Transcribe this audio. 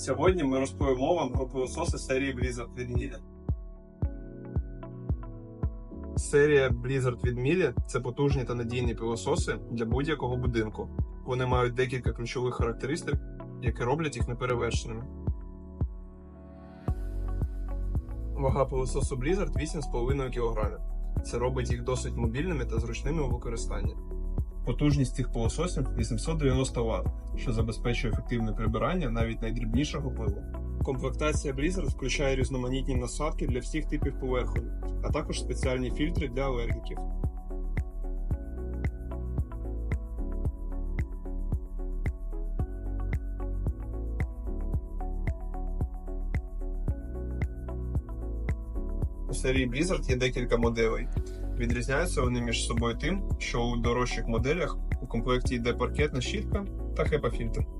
Сьогодні ми розповімо вам про пилососи серії Blizzard від Мілі. Серія Blizzard від Мілі це потужні та надійні пилососи для будь-якого будинку. Вони мають декілька ключових характеристик, які роблять їх неперевершеними. Вага пилососу Blizzard 8,5 кг. Це робить їх досить мобільними та зручними у використанні. Потужність цих пилососів 890 Вт, що забезпечує ефективне прибирання навіть найдрібнішого пилу. Комплектація Blizzard включає різноманітні насадки для всіх типів поверхонь, а також спеціальні фільтри для алергіків. У серії Blizzard є декілька моделей. Відрізняються вони між собою тим, що у дорожчих моделях у комплекті йде паркетна щітка та HEPA-фільтр.